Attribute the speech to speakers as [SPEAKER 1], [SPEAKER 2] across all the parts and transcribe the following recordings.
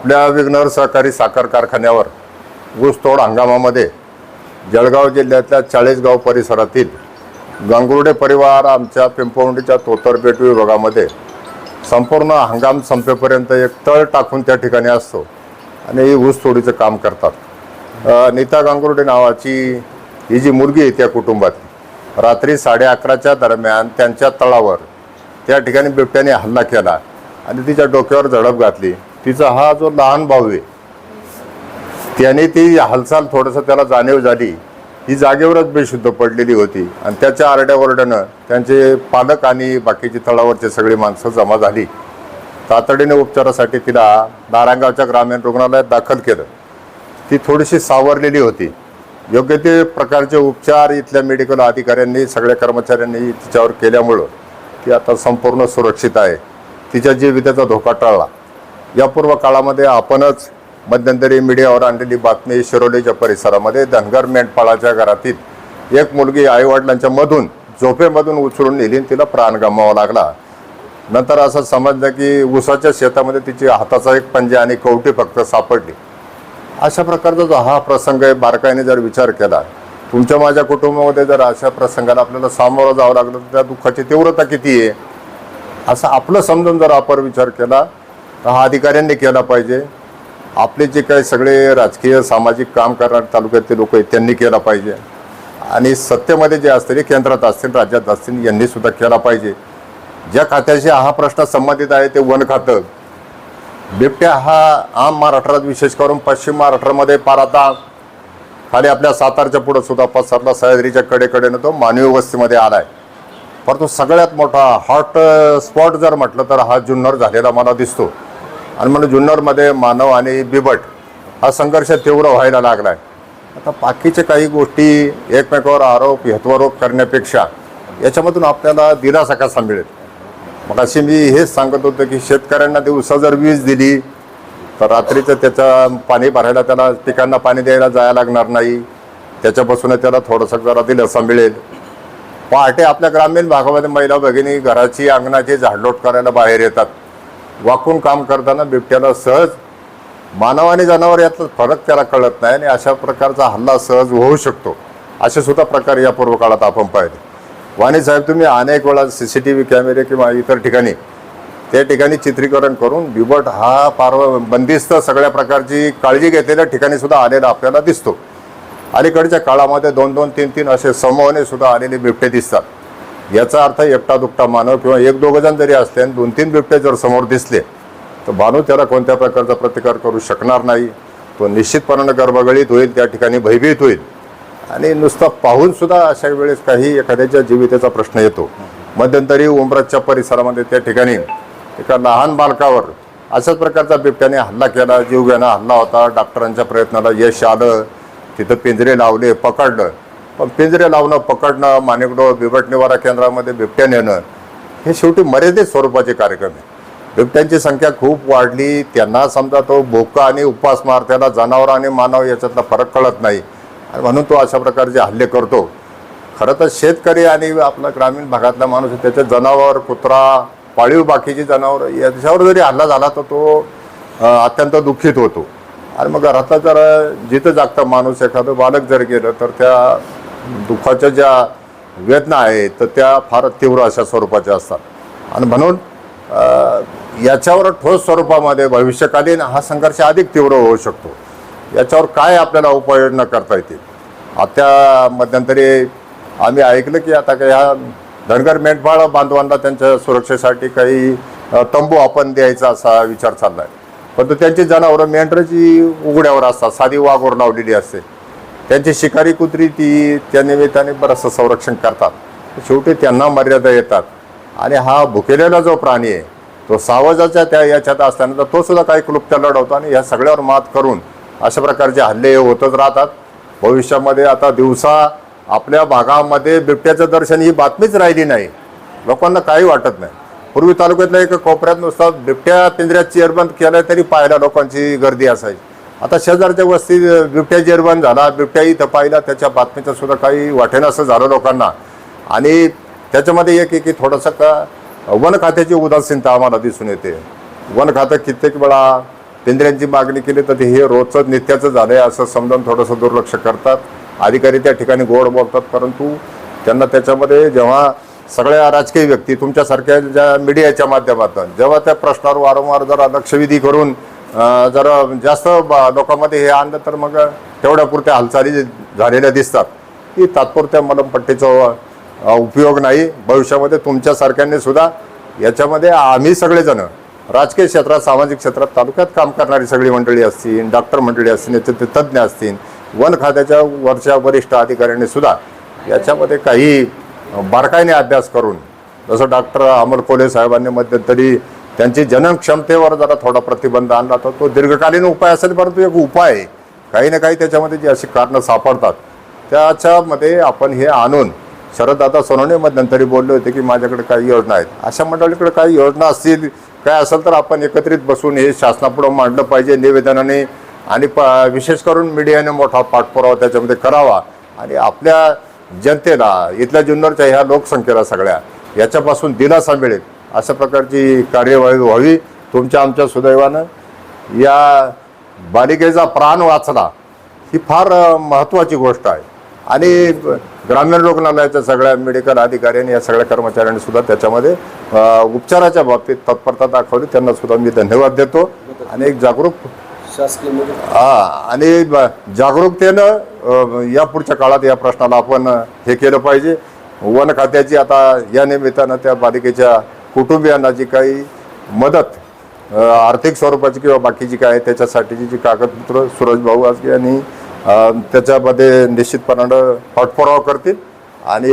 [SPEAKER 1] आपल्या विघ्नर सहकारी साखर कारखान्यावर ऊसतोड हंगामामध्ये जळगाव जिल्ह्यातल्या चाळीसगाव परिसरातील गंगुर्डे परिवार आमच्या पिंपवंडीच्या तोतरपेट विभागामध्ये संपूर्ण हंगाम संपेपर्यंत एक तळ टाकून त्या ठिकाणी असतो आणि ही ऊसतोडीचं काम करतात. नीता गांगुर्डे नावाची ही जी मुलगी आहे त्या कुटुंबात रात्री साडे अकराच्या दरम्यान त्यांच्या तळावर त्या ठिकाणी बिबट्याने हल्ला केला आणि तिच्या डोक्यावर झडप घातली. तिचा हा जो लहान भाऊ आहे त्याने ती हालचाल थोडंसं त्याला जाणीव झाली. ही जागेवरच बेशुद्ध पडलेली होती आणि त्याच्या आरड्यावरड्यानं त्यांचे पालक आणि बाकीची तळावरचे सगळी माणसं जमा झाली. तातडीने उपचारासाठी तिला नारायणगावच्या ग्रामीण रुग्णालयात दाखल केलं. ती थोडीशी सावरलेली होती. योग्य ते प्रकारचे उपचार इथल्या मेडिकल अधिकाऱ्यांनी सगळ्या कर्मचाऱ्यांनी तिच्यावर केल्यामुळं ती आता संपूर्ण सुरक्षित आहे. तिच्या जीविताचा धोका टळला. यापूर्व काळामध्ये आपणच मध्यंतरी मीडियावर आणलेली बातमी शिरोलीच्या परिसरामध्ये धनगर मेंढपाळाच्या घरातील एक मुलगी आईवडिलांच्या मधून झोपेमधून उचलून नेली तिला प्राण गमावा लागला. नंतर असं समजलं की ऊसाच्या शेतामध्ये तिची हाताचा एक पंजे आणि कवटी फक्त सापडली. अशा प्रकारचा जो हा प्रसंग आहे बारकाईने जर विचार केला तुमच्या माझ्या कुटुंबामध्ये जर अशा प्रसंगाला आपल्याला सामोरं जावं लागलं तर त्या दुःखाची तीव्रता किती आहे? असं आपलं समजून जर आपण विचार केला हा अधिकाऱ्यांनी केला पाहिजे. आपले जे काही सगळे राजकीय सामाजिक काम करणारे तालुक्यातले लोक आहेत त्यांनी केला पाहिजे. आणि सत्तेमध्ये जे असतील हे केंद्रात असतील राज्यात असतील यांनी सुद्धा केला पाहिजे. ज्या खात्याशी हा प्रश्न संबंधित आहे ते वन खातं. बिबट्या हा आम महाराष्ट्रात विशेष करून पश्चिम महाराष्ट्रामध्ये पार आता खाली आपल्या सातारच्या पुढं सुद्धा पसरला सह्याद्रीच्या कडेकडेनं तो मानवी वस्तीमध्ये आला आहे परंतु सगळ्यात मोठा हॉट स्पॉट जर म्हटलं तर हा जुन्नर झालेला मला दिसतो. आणि म्हणून जुन्नरमध्ये मानव आणि बिबट हा संघर्ष तीव्र व्हायला लागला आहे आता बाकीच्या काही गोष्टी एकमेकावर आरोप हेत्वारोप करण्यापेक्षा याच्यामधून आपल्याला दिलासा कसा मिळेल? मग अशी मी हेच सांगत होतो की शेतकऱ्यांना दिवसा जर वीज दिली तर रात्रीचं त्याचा पाणी भरायला त्याला पिकांना पाणी द्यायला जायला लागणार नाही. त्याच्यापासून त्याला थोडंसं जरा दिलासा मिळेल. पहाटे आपल्या ग्रामीण भागामध्ये महिला भगिनी घराची अंगणाची झाडलोट करायला बाहेर येतात. वाकून काम करताना बिबट्याला सहज मानव आणि जनावर यातला फरक त्याला कळत नाही आणि अशा प्रकारचा हल्ला सहज होऊ शकतो. असे सुद्धा प्रकार या पूर्व काळात आपण पाहिले. वाणी साहेब तुम्ही अनेक वेळा सी सी टी व्ही कॅमेरे किंवा इतर ठिकाणी त्या ठिकाणी चित्रीकरण करून बिबट हा फार बंदिस्त सगळ्या प्रकारची काळजी घेतलेल्या ठिकाणी सुद्धा आलेला आपल्याला दिसतो. अलीकडच्या काळामध्ये दोन दोन तीन तीन असे समूहाने सुद्धा आलेले बिबटे दिसतात. याचा अर्थ एकटा दुकटा मानव किंवा एक दोघं जण जरी असले आणि दोन तीन बिबटे जर समोर दिसले तर मानव त्याला कोणत्या प्रकारचा प्रतिकार करू शकणार नाही. तो निश्चितपणानं गर्भगळीत होईल त्या ठिकाणी भयभीत होईल. आणि नुसतं पाहून सुद्धा अशा वेळेस काही एखाद्याच्या जीवितेचा प्रश्न येतो. मध्यंतरी उमराजच्या परिसरामध्ये त्या ठिकाणी एका लहान बालकावर अशाच प्रकारचा बिबट्याने हल्ला केला. जीवघेणा हल्ला होता. डॉक्टरांच्या प्रयत्नाला यश आलं. तिथं पिंजरे लावले पकडलं. पिंजरे लावणं पकडणं माणिकडो बिबट निवारा केंद्रामध्ये बिबट्या नेणं हे शेवटी मर्यादित स्वरूपाचे कार्यक्रम आहे. बिबट्यांची संख्या खूप वाढली. त्यांना समजा तो भोका आणि उपासमार त्याला जनावर आणि मानव याच्यातला फरक कळत नाही. आणि म्हणून तो अशा प्रकारचे हल्ले करतो. खरं तर शेतकरी आणि आपला ग्रामीण भागातला माणूस आहे, त्याचे जनावर कुत्रा पाळीव बाकीची जनावर याच्यावर जरी हल्ला झाला तर तो अत्यंत दुःखित होतो. आणि मग घरातला जर जिथं जागता माणूस एखादं बालक जर गेलं तर त्या दुःखाच्या ज्या वेदना आहेत तर त्या फार तीव्र अशा स्वरूपाच्या असतात. आणि म्हणून याच्यावर ठोस स्वरूपामध्ये भविष्यकालीन हा संघर्ष अधिक तीव्र होऊ शकतो. याच्यावर काय आपल्याला उपाययोजना करता येतील? आता मध्यंतरी आम्ही ऐकलं की आता काही ह्या धनगर मेंढपाळ बांधवांना त्यांच्या सुरक्षेसाठी काही तंबू आपण द्यायचा असा विचार चालला आहे परंतु त्यांची जनावरं मेंढरची उघड्यावर असतात साधी वाघोर लावलेली असते त्यांची शिकारी कुत्री ती त्या निमित्ताने बरंचसं संरक्षण करतात. शेवटी त्यांना मर्यादा येतात. आणि हा भुकेलेला जो प्राणी आहे तो सावजाच्या त्या याच्यात असताना तो सुद्धा काही क्लुप्त्या लढवतो आणि या सगळ्यावर मात करून अशा प्रकारचे हल्ले होतच राहतात. भविष्यामध्ये आता दिवसा आपल्या भागामध्ये बिबट्याचं दर्शन ही बातमीच राहिली नाही. लोकांना काही वाटत नाही. पूर्वी तालुक्यातल्या एका कोपऱ्यात नुसता बिबट्या पिंजऱ्यात चेअरबंद केलं तरी पाहायला लोकांची गर्दी असायची. आता शेजारच्या वस्तीत बिबट्या जेरबंद झाला बिबट्या इथं पाहिला त्याच्या बातमीचं सुद्धा काही वाटेन असं झालं लोकांना. आणि त्याच्यामध्ये एक की थोडंसं का वन खात्याची उदासीनता आम्हाला दिसून येते. वन खातं कित्येक वेळा पिंजऱ्यांची मागणी केली तर ते हे रोजचं नित्याचं झालं आहे असं समजून थोडंसं दुर्लक्ष करतात. अधिकारी त्या ठिकाणी गोड बोलतात परंतु त्यांना त्याच्यामध्ये जेव्हा सगळ्या राजकीय व्यक्ती तुमच्यासारख्या ज्या मीडियाच्या माध्यमातून जेव्हा त्या प्रश्नावर वारंवार जरा लक्षवेधी करून जर जास्त लोकांमध्ये हे आणलं तर मग तेवढ्या पुरत्या हालचाली झालेल्या दिसतात. की तात्पुरत्या मलमपट्टीचा उपयोग नाही. भविष्यामध्ये तुमच्यासारख्यांनी सुद्धा याच्यामध्ये आम्ही सगळेजण राजकीय क्षेत्रात सामाजिक क्षेत्रात तालुक्यात काम करणारी सगळी मंडळी असतील डॉक्टर मंडळी असतील याचे तज्ज्ञ असतील वन खात्याच्या वरच्या वरिष्ठ अधिकाऱ्यांनी सुद्धा याच्यामध्ये काही बारकाईने अभ्यास करून जसं डॉक्टर अमर कोले साहेबांनी मध्यंतरी त्यांची जननक्षमतेवर जरा थोडा प्रतिबंध आणला तर तो दीर्घकालीन उपाय असेल परंतु एक उपाय आहे. काही ना काही त्याच्यामध्ये जी अशी कारणं सापडतात. त्याच्यामध्ये आपण हे आणून शरददादा सोनवणे मध्यंतरी बोलले होते की माझ्याकडे काही योजना आहेत. अशा मंडळीकडे काही योजना असतील काय असेल तर आपण एकत्रित बसून हे शासनापुढं मांडलं पाहिजे निवेदनाने आणि प विशेष करून मीडियाने मोठा पाठपुरावा त्याच्यामध्ये करावा. आणि आपल्या जनतेला इथल्या जुन्नरच्या ह्या लोकसंख्येला सगळ्या याच्यापासून दिलासा मिळेल. अशा प्रकारची कार्यवाही व्हावी तुमच्या आमच्या सुदैवानं. या बालिकेचा प्राण वाचला ही फार महत्त्वाची गोष्ट आहे. आणि ग्रामीण रुग्णालयाच्या सगळ्या मेडिकल अधिकाऱ्यांनी या सगळ्या कर्मचाऱ्यांनी सुद्धा त्याच्यामध्ये उपचाराच्या बाबतीत तत्परता दाखवली. त्यांना सुद्धा मी धन्यवाद देतो. आणि एक जागरूक
[SPEAKER 2] शासकीय
[SPEAKER 1] हा आणि जागरूकतेनं या पुढच्या काळात या प्रश्नाला आपण हे केलं पाहिजे. वन खात्याची आता या निमित्तानं त्या बालिकेच्या कुटुंबियांना जी काही मदत आर्थिक स्वरूपाची किंवा बाकीची काय आहे त्याच्यासाठीची जी कागदपत्र सुरज भाऊ आज यांनी त्याच्यामध्ये निश्चितपणानं पाठपुरावा करतील आणि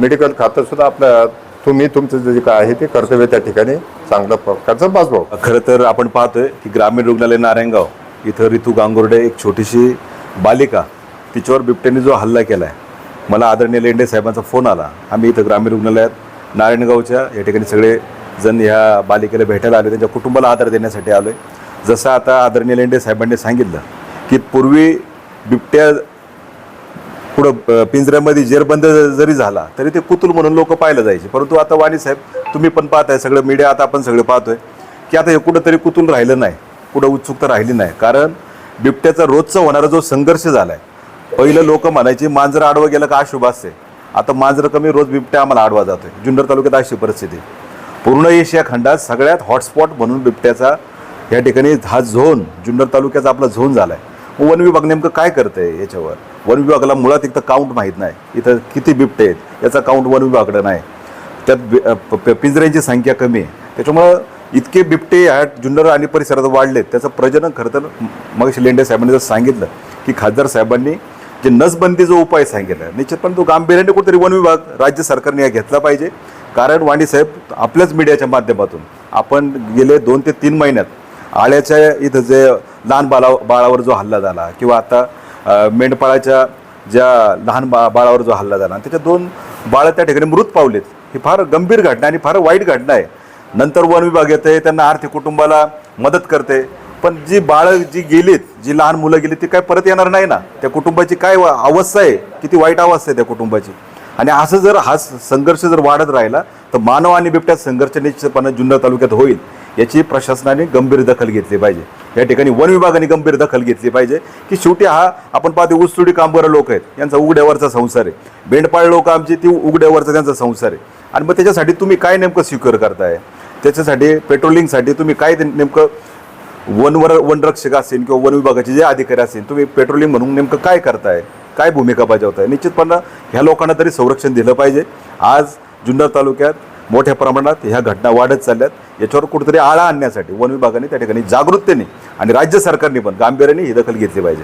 [SPEAKER 1] मेडिकल खातंसुद्धा आपल्या तुम्ही तुमचं जे काय आहे ते कर्तव्य त्या ठिकाणी चांगल्या प्रकारचं भाऊ.
[SPEAKER 3] खरं तर आपण पाहतोय की ग्रामीण रुग्णालय नारायणगाव इथं रितू गांगुर्डे एक छोटीशी बालिका तिच्यावर बिबट्याने जो हल्ला केला आहे मला आदरणीय लेंडे साहेबांचा फोन आला. आम्ही इथं ग्रामीण रुग्णालयात नारायणगावच्या या ठिकाणी सगळे जण ह्या बालिकेला भेटायला आले त्यांच्या कुटुंबाला आधार देण्यासाठी आलो आहे जसं आता आदरणीय लेंडे साहेबांनी सांगितलं की पूर्वी बिबट्या पुढं पिंजऱ्यामध्ये जेरबंद जरी झाला तरी ते पुतुल म्हणून लोक पाहायला जायचे. परंतु आता वाणी साहेब तुम्ही पण पाहताय सगळं मीडिया आता आपण सगळं पाहतोय की आता हे कुठंतरी कुतूल राहिलं नाही कुठं उत्सुकता राहिली नाही. कारण बिबट्याचा रोजचा होणारा जो संघर्ष झाला आहे पहिलं लोक म्हणायची मांजर आडवं गेलं का अशुभ असते आता मांजर कमी रोज बिबट्या आम्हाला आडवा जातोय. जुन्नर तालुक्यात अशी परिस्थिती पूर्ण एशिया खंडात सगळ्यात हॉटस्पॉट म्हणून बिबट्याचा या ठिकाणी हा झोन जुन्नर तालुक्याचा आपला झोन झाला मग वन विभाग नेमकं काय करतं आहे याच्यावर? वन विभागाला मुळात एक तर काउंट माहीत नाही. इथं किती बिबटे आहेत? याचा काउंट वन विभागाकडे नाही. त्यात प- प- पिंजऱ्यांची संख्या कमी आहे. त्याच्यामुळं इतके बिबटे ह्या जुन्नर आणि परिसरात वाढलेत. त्याचं प्रजनन खरं तर मग लेंडे साहेबांनी जर सांगितलं की खासदार साहेबांनी जे नसबंदीचा उपाय सांगितला. निश्चितपणे तो गांभीर्याने कुठेतरी वन विभाग राज्य सरकारने हा घेतला पाहिजे. कारण वाणी साहेब आपल्याच मीडियाच्या माध्यमातून आपण गेले दोन ते तीन महिन्यात आळ्याच्या इथं जे लहान बाला बाळावर जो हल्ला झाला किंवा आता मेंढपाळाच्या ज्या लहान बा बाळावर जो हल्ला झाला त्याच्या दोन बाळं त्या ठिकाणी मृत पावलेत. ही फार गंभीर घटना आणि फार वाईट घटना आहे. नंतर वन विभाग येते त्यांना आर्थिक कुटुंबाला मदत करते पण जी बाळं जी गेलीत जी लहान मुलं गेली ती काय परत येणार नाही ना? त्या कुटुंबाची काय अवस्था आहे? किती वाईट अवस्था आहे त्या कुटुंबाची. आणि असं जर हा संघर्ष जर वाढत राहिला तर मानव आणि बिबट्यात संघर्ष निश्चितपणे जुन्नर तालुक्यात होईल याची प्रशासनाने गंभीर दखल घेतली पाहिजे. या ठिकाणी वन विभागाने गंभीर दखल घेतली पाहिजे की शेवटी हा आपण पाहतो ऊसतोडी कामगार लोक आहेत यांचा उघड्यावरचा संसार आहे. बेंडपाळ लोक आमची ती उघड्यावरचा त्यांचा संसार आहे. आणि मग त्याच्यासाठी तुम्ही काय नेमकं स्वीकार करताय? त्याच्यासाठी पेट्रोलिंगसाठी तुम्ही काय नेमकं वनवर वनरक्षक असेल किंवा वन विभागाचे जे अधिकारी असेल तुम्ही पेट्रोलिंग म्हणून नेमकं काय करताय? काय भूमिका बजावताय? निश्चितपणे ह्या लोकांना तरी संरक्षण दिलं पाहिजे. आज जुन्नर तालुक्यात मोठ्या प्रमाणात ह्या घटना वाढत चालल्यात. याच्यावर कुठेतरी आळा आणण्यासाठी वन विभागाने त्या ठिकाणी जागरूकतेने आणि राज्य सरकारने पण गांभीर्याने ही दखल घेतली पाहिजे.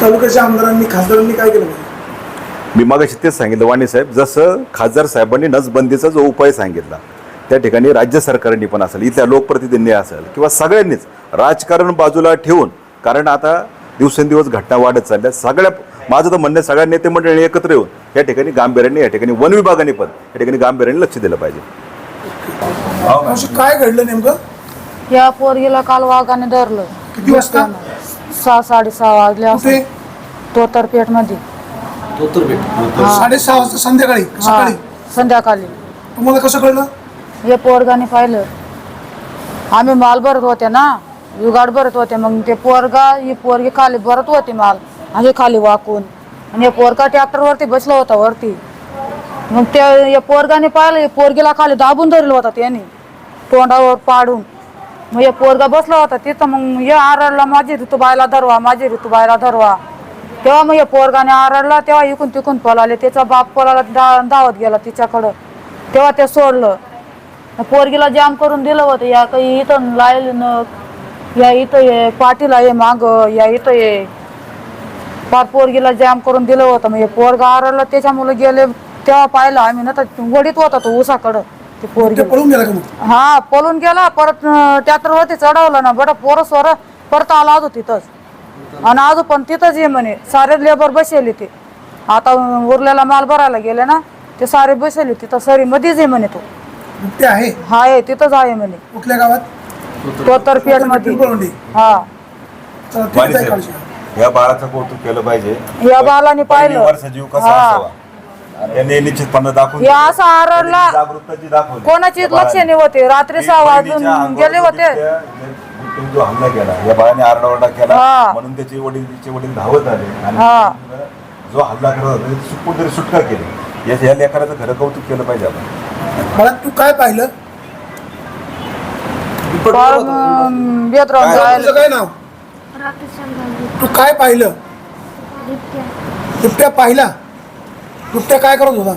[SPEAKER 4] तालुक्याच्या आमदारांनी खासदारांनी काय केलं पाहिजे?
[SPEAKER 3] मी मागाशी तेच सांगितलं वाणी साहेब जसं खासदार साहेबांनी नसबंदीचा जो उपाय सांगितला त्या ठिकाणी राज्य सरकारने पण असेल इथल्या लोकप्रतिनिधींनी असेल किंवा सगळ्यांनीच राजकारण बाजूला ठेवून कारण आता दिवसेंदिवस घटना वाढत चालल्या सगळ्या माझं तर म्हणणं सगळ्या नेते मंडळींनी एकत्र येऊन या ठिकाणी गांभीर्याने या ठिकाणी वन विभागाने पण या ठिकाणी गांभीर्याने लक्ष दिलं पाहिजे.
[SPEAKER 4] काय घडलं नेमकं?
[SPEAKER 5] या पोरगीला काल वाघाने धरलं.
[SPEAKER 4] किती वाजता?
[SPEAKER 5] सहा साडेसहा वाजले
[SPEAKER 4] कुठे?
[SPEAKER 5] असं
[SPEAKER 2] तोतरपेठमध्ये
[SPEAKER 4] साडेसहा वाजता संध्याकाळी सकाळी?
[SPEAKER 5] संध्याकाळी.
[SPEAKER 4] तुम्हाला कसं कळलं?
[SPEAKER 5] हे पोरगाने पाहिलं. आम्ही माल भरत होते ना युगाड भरत होते मग ते पोरगा ही पोरगी खाली भरत होती माल आणि खाली वाकून. आणि हे पोरगा ट्रॅक्टरवरती बसला होता वरती. मग त्या या पोरगाने पाहिलं पोरगीला खाली दाबून धरलं होता त्याने तोंडावर पाडून. मग या पोरगा बसला होता तिथं मग हे आरडला माझी ऋतुबाईला धरवा माझी ऋतुबाईला धरवा. तेव्हा मग या पोरगाने आरडला तेव्हा इकून तिकून पळाले त्याचा बाप पळाला दा धावत गेला तिच्याकडं. तेव्हा ते सोडलं. पोरगीला जाम करून दिलं होतं. या काही इथं लायल न या इथं ये पाठीला ये माग या इथं ये. फार पोरगीला जाम करून दिलं होतं. हे पोरगा आरडलं त्याच्यामुळे गेले. तेव्हा पाहिलं आम्ही ना तर वडीत होता तो उसाकडं ते पोरगी.
[SPEAKER 4] पळून गेला का मग?
[SPEAKER 5] हा पळून गेला. परत ट्रॅक्टर वरती चढवलं ना. बड पोरं सोर परत आला होतो तिथंच. आणि अजून पण तिथंच ये म्हणे. सारे लेबर बसले ते. आता उरलेला माल भरायला गेले ना ते सारे बसले तिथं. सरी मध्येच आहे म्हणे तो.
[SPEAKER 4] ते आहे?
[SPEAKER 5] हा आहे तिथंच आहे म्हणे.
[SPEAKER 4] कुठल्या गावात?
[SPEAKER 5] तोतरपेठमध्ये
[SPEAKER 4] पिंपळवंडी
[SPEAKER 5] हा.
[SPEAKER 4] चला
[SPEAKER 3] साहेब,
[SPEAKER 4] काळजी
[SPEAKER 3] या बाळाचं कौतुक केलं पाहिजे.
[SPEAKER 5] या बालाने पाहिलं
[SPEAKER 3] वर्ष जीव कसा
[SPEAKER 5] हा.
[SPEAKER 3] असावा? यांनी निश्चितपणे दाखवून
[SPEAKER 5] असं आरडला
[SPEAKER 3] जागरूकता जी दाखवली
[SPEAKER 5] कोणाचीच
[SPEAKER 3] त्या
[SPEAKER 5] लक्ष
[SPEAKER 3] बाळाने.
[SPEAKER 5] नाही होते? रात्री सहा
[SPEAKER 3] बहिणीच्या
[SPEAKER 5] वाजून
[SPEAKER 3] अंगावर
[SPEAKER 5] गेले होते.
[SPEAKER 3] बिबट्या- बिबट्याने जो हमला केला या बाळाने आरडाओरडा केला
[SPEAKER 5] हा.
[SPEAKER 3] म्हणून त्याचे वडील तिचे वडील धावत आले. आणि
[SPEAKER 5] हा.
[SPEAKER 3] जो हल्ला करत होता तरी सुटका केली. या या लेकराचं खरं कौतुक केलं पाहिजे आपण.
[SPEAKER 4] मला तू काय पाहिलं?
[SPEAKER 3] काय?
[SPEAKER 5] जायला.
[SPEAKER 4] तुझं काय नाव? तू काय पाहिलं? बिबट्या. पाहिला? बिबट्या काय करत होता?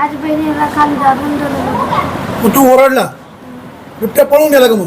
[SPEAKER 6] आज बहिणीला खाली दाबून धरलं.
[SPEAKER 4] मग तू ओरडला? बिबट्या पळून गेला का मग?